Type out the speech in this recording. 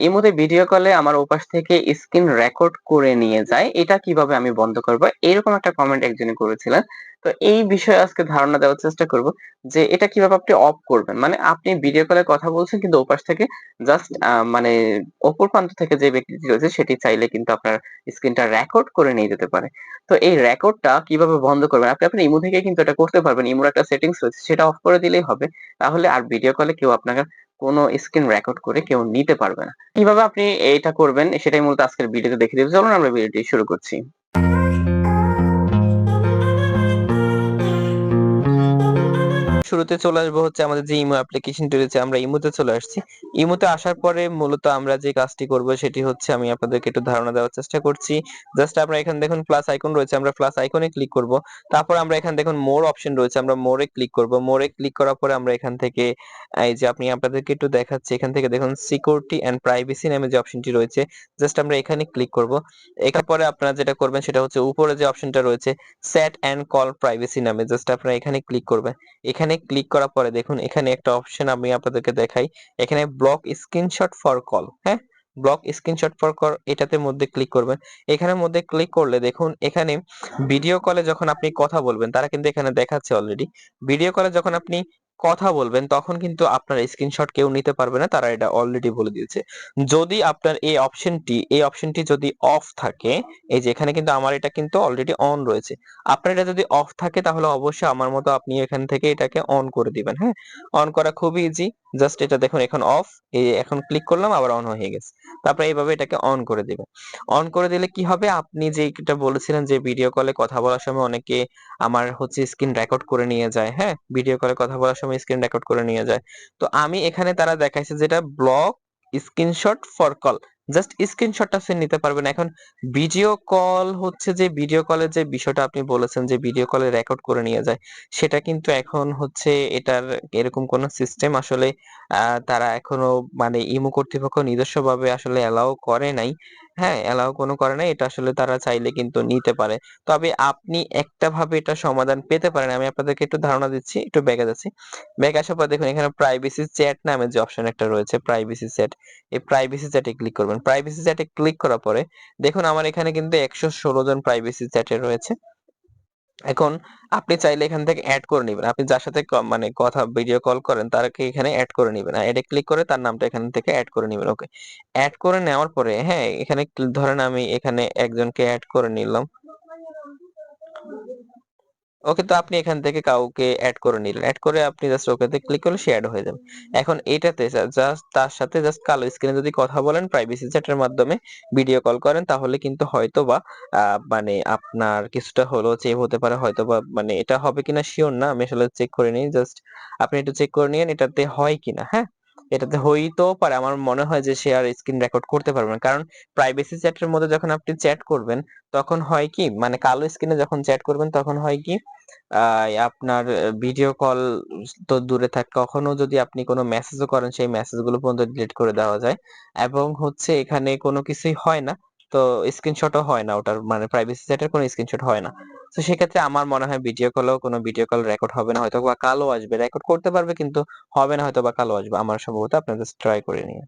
ইমোতে ভিডিও কলে আমার ওপাশ থেকে স্ক্রিন রেকর্ড করে নিয়ে যায়। এটা কীভাবে আমি বন্ধ করব? এরকম একটা কমেন্ট একজনই করেছিলেন। তো এই বিষয়ে আজকে ধারণা দেওয়ার চেষ্টা করব যে এটা কীভাবে আপনি অফ করবেন। মানে আপনি ভিডিও কলে কথা বলছেন কিন্তু ওপাশ থেকে জাস্ট মানে অপর প্রান্ত থেকে যে ব্যক্তিটি রয়েছে সেটি চাইলে কিন্তু আপনার স্ক্রিনটা রেকর্ড করে নিয়ে যেতে পারে। তো এই রেকর্ডটা কীভাবে বন্ধ করবেন? আপনি আপনার ইমো থেকে কিন্তু এটা করতে পারবেন। ইমোর একটা সেটিংস রয়েছে, সেটা অফ করে দিলেই হবে। তাহলে আর ভিডিও কলে কেউ আপনাকে কোনো স্ক্রিন রেকর্ড করে কেউ নিতে পারবে না। কীভাবে আপনি এটা করবেন, সেটাই মূলত আজকের ভিডিওতে দেখিয়ে দেবো। চলুন আমরা ভিডিওটি শুরু করছি। শুরুতে চলে আসব হচ্ছে আমাদের যে ইমো অ্যাপ্লিকেশনটি রয়েছে, আমরা ইমোতে চলে আসছি। ইমোতে আসার পরে মূলত আমরা যে কাজটি করব সেটি হচ্ছে আমি আপনাদেরকে একটু ধারণা দেওয়ার চেষ্টা করছি। জাস্ট আমরা এখানে দেখুন প্লাস আইকন রয়েছে, আমরা প্লাস আইকনে ক্লিক করব। তারপর আমরা এখানে দেখুন মোর অপশন রয়েছে, আমরা মোরে ক্লিক করব। মোরে ক্লিক করার পরে আমরা এখান থেকে, এই যে আপনি আপনাদেরকে একটু দেখাচ্ছি, এখান থেকে দেখুন সিকিউরিটি এন্ড প্রাইভেসি নামে যে অপশনটি রয়েছে জাস্ট আমরা এখানে ক্লিক করব। এখান পরে আপনারা যেটা করবেন সেটা হচ্ছে উপরে যে অপশনটা রয়েছে সেট এন্ড কল প্রাইভেসি নামে জাস্ট আপনারা এখানে ক্লিক করবেন। এখানে ক্লিক করার পরে দেখুন, এখানে একটা অপশন আমি আপনাদেরকে দেখাই। এখানে ব্লক স্ক্রিনশট ফর কল হ্যাঁ? ব্লক স্ক্রিনশট ফর কল এটাতে মধ্যে ক্লিক করবেন। এখানে মধ্যে ক্লিক করলে দেখুন, এখানে ভিডিও কলে যখন আপনি কথা বলবেন, তারা কিন্তু এখানে দেখাচ্ছে অলরেডি ভিডিও কলে যখন আপনি কথা বলবেন, তখন কিন্তু আপনার স্ক্রিনশট কেউ নিতে পারবে না, তারা এটা অলরেডি বলে দিয়েছে। যদি আপনার এই অপশনটি এই অপশনটি যদি অফ থাকে, এই যে এখানে কিন্তু আমার এটা কিন্তু অলরেডি অন রয়েছে। আপনার এটা যদি অফ থাকে, তাহলে অবশ্যই আমার মতো আপনি এখান থেকে এটাকে অন করে দিবেন হ্যাঁ? অন করা খুবই ইজি জাস্ট এটা দেখুন, এখন অফ এই এখন ক্লিক করলাম, আবার অন হয়ে গেছে। তারপরে এইভাবে এটাকে অন করে দিবেন। অন করে দিলে কি হবে? আপনি যে এটা বলেছিলেন যে ভিডিও কলে কথা বলার সময় অনেকে আমার হচ্ছে স্ক্রিন রেকর্ড করে নিয়ে যায় হ্যাঁ? ভিডিও কলে কথা বলার সময় স্ক্রিন রেকর্ড করে নিয়ে যায়। তো আমি এখানে তারা দেখাইছে যেটা block screenshot for call just স্ক্রিনশটটা সে নিতে পারবেন। এখন ভিডিও কল হচ্ছে যে ভিডিও কলের যে বিষয়টা আপনি বলেছেন যে ভিডিও কলে রেকর্ড করে নিয়ে যায়, সেটা কিন্তু এখন হচ্ছে এটার এরকম কোন সিস্টেম আসলে তারা এখনও মানে ইমো কর্তৃপক্ষ নিজস্বভাবে আসলে অ্যালাউ করে নাই। হ্যাঁ অ্যালাউ কোনো করে নাই। এটা আসলে তারা চাইলে কিন্তু নিতে পারে। তবে আপনি একটা ভাবে এটা সমাধান পেতে পারেন। আমি আপনাদেরকে একটু ধারণা দিচ্ছি, একটু ব্যাগে যাচ্ছি। ব্যাগ আসার পর দেখুন, এখানে প্রাইভেসি চ্যাট নামে যে অপশন একটা রয়েছে প্রাইভেসি চ্যাট এই প্রাইভেসি চ্যাটে ক্লিক করবেন। প্রাইভেসি চ্যাটে ক্লিক করার পরে দেখুন, আমার এখানে কিন্তু একশো ষোলো জন প্রাইভেসি চ্যাটে রয়েছে। এখন আপনি চাইলে এখান থেকে অ্যাড করে নেবেন। আপনি যার সাথে মানে কথা ভিডিও কল করেন, তারকে এখানে অ্যাড করে নেবেন। অ্যাডে ক্লিক করে তার নামটা এখান থেকে অ্যাড করে নেবেন ওকে অ্যাড করে নেওয়ার পরে হ্যাঁ এখানে ধরেন আমি এখানে একজনকে অ্যাড করে নিলাম। ওকে তো আপনি এখান থেকে কাউকে অ্যাড করে নিলেন। অ্যাড করে আপনি জাস্ট ওকেতে ক্লিক করলে সে অ্যাড হয়ে যাবে। এখন এটাতে জাস্ট তার সাথে জাস্ট কালো স্ক্রিনে যদি কথা বলেন প্রাইভেসি চ্যাটের মাধ্যমে ভিডিও কল করেন, তাহলে কিন্তু হয়তো বা মানে আপনার কিছুটা হলো চেক হতে পারে। হয়তো বা মানে এটা হবে কিনা শিওর না, আমি আসলে চেক করে নিই। জাস্ট আপনি একটু চেক করে নিন এটাতে হয় কিনা হ্যাঁ? এটাতে হইতেও পারে। আমার মনে হয় যে সে আর স্ক্রিন রেকর্ড করতে পারবে না। কারণ প্রাইভেসি চ্যাটের মধ্যে যখন আপনি চ্যাট করবেন, তখন হয় কি মানে কালো স্ক্রিনে যখন চ্যাট করবেন, তখন হয় কি আপনার ভিডিও কল তো দূরে থাক। কখনো যদি আপনি কোনো মেসেজও করেন, সেই মেসেজগুলো পর্যন্ত ডিলিট করে দেওয়া যায়। এবং হচ্ছে এখানে কোনো কিছুই হয় না। তো স্ক্রিনশটও হয় না ওটার। মানে প্রাইভেসি চ্যাটের কোনো স্ক্রিনশট হয় না। তো সেক্ষেত্রে আমার মনে হয় ভিডিও কলেও কোনো ভিডিও কল রেকর্ড হবে না হয়তো বা কালও আসবে। রেকর্ড করতে পারবে কিন্তু হবে না হয়তো বা কালও আসবে। আমার সম্ভবত আপনাদের ট্রাই করে নিয়ে।